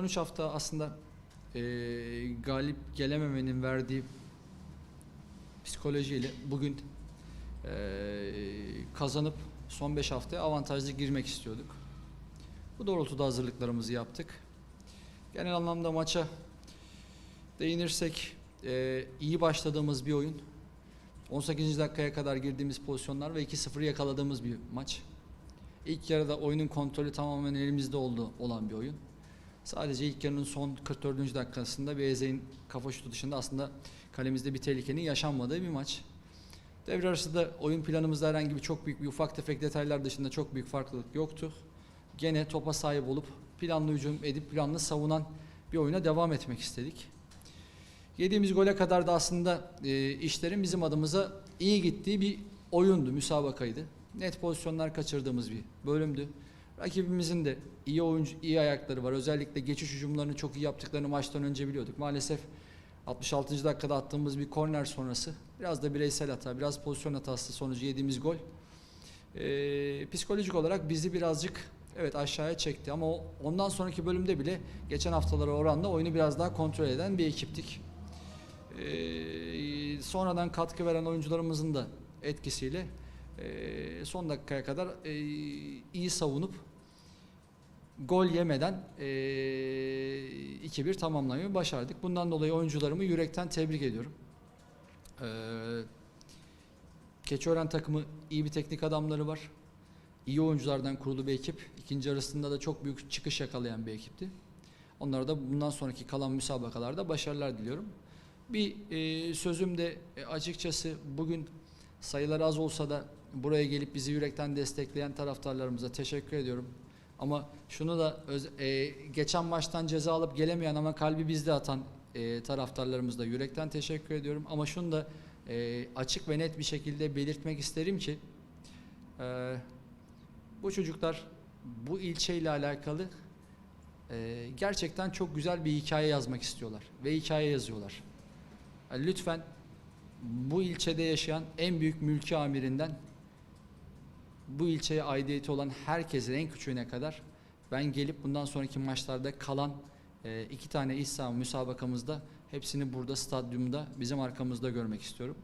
Son 3 hafta aslında e, galip gelememenin verdiği psikolojiyle bugün e, kazanıp son 5 haftaya avantajlı girmek istiyorduk. Bu doğrultuda hazırlıklarımızı yaptık. Genel anlamda maça değinirsek e, iyi başladığımız bir oyun. 18. dakikaya kadar girdiğimiz pozisyonlar ve 2-0 yakaladığımız bir maç. İlk yarıda oyunun kontrolü tamamen elimizde oldu olan bir oyun. Sadece ilk yarının son 44. dakikasında bir Eze'nin kafa şutu dışında aslında kalemizde bir tehlikenin yaşanmadığı bir maç. Devre arası da oyun planımızda herhangi bir çok büyük bir ufak tefek detaylar dışında çok büyük farklılık yoktu. Gene topa sahip olup planlı hücum edip planlı savunan bir oyuna devam etmek istedik. Yediğimiz gole kadar da aslında e, işlerin bizim adımıza iyi gittiği bir oyundu, müsabakaydı. Net pozisyonlar kaçırdığımız bir bölümdü. Rakibimizin de iyi oyuncu, iyi ayakları var. Özellikle geçiş hücumlarını çok iyi yaptıklarını maçtan önce biliyorduk. Maalesef 66. dakikada attığımız bir korner sonrası biraz da bireysel hata, biraz pozisyon hatası sonucu yediğimiz gol e, psikolojik olarak bizi birazcık evet aşağıya çekti ama ondan sonraki bölümde bile geçen haftalara oranla oyunu biraz daha kontrol eden bir ekiptik. E, sonradan katkı veren oyuncularımızın da etkisiyle e, son dakikaya kadar e, iyi savunup gol yemeden e, 2-1 tamamlamayı başardık. Bundan dolayı oyuncularımı yürekten tebrik ediyorum. E, Keçiören takımı iyi bir teknik adamları var. İyi oyunculardan kurulu bir ekip. İkinci arasında da çok büyük çıkış yakalayan bir ekipti. Onlara da bundan sonraki kalan müsabakalarda başarılar diliyorum. Bir e, sözüm de e, açıkçası bugün sayılar az olsa da buraya gelip bizi yürekten destekleyen taraftarlarımıza teşekkür ediyorum. Ama şunu da öz- e, geçen maçtan ceza alıp gelemeyen ama kalbi bizde atan e, taraftarlarımıza da yürekten teşekkür ediyorum. Ama şunu da e, açık ve net bir şekilde belirtmek isterim ki e, bu çocuklar bu ilçeyle alakalı e, gerçekten çok güzel bir hikaye yazmak istiyorlar ve hikaye yazıyorlar. Yani lütfen bu ilçede yaşayan en büyük mülki amirinden bu ilçeye aidiyeti olan herkesin en küçüğüne kadar ben gelip bundan sonraki maçlarda kalan e, iki tane iş saha müsabakamızda hepsini burada stadyumda bizim arkamızda görmek istiyorum.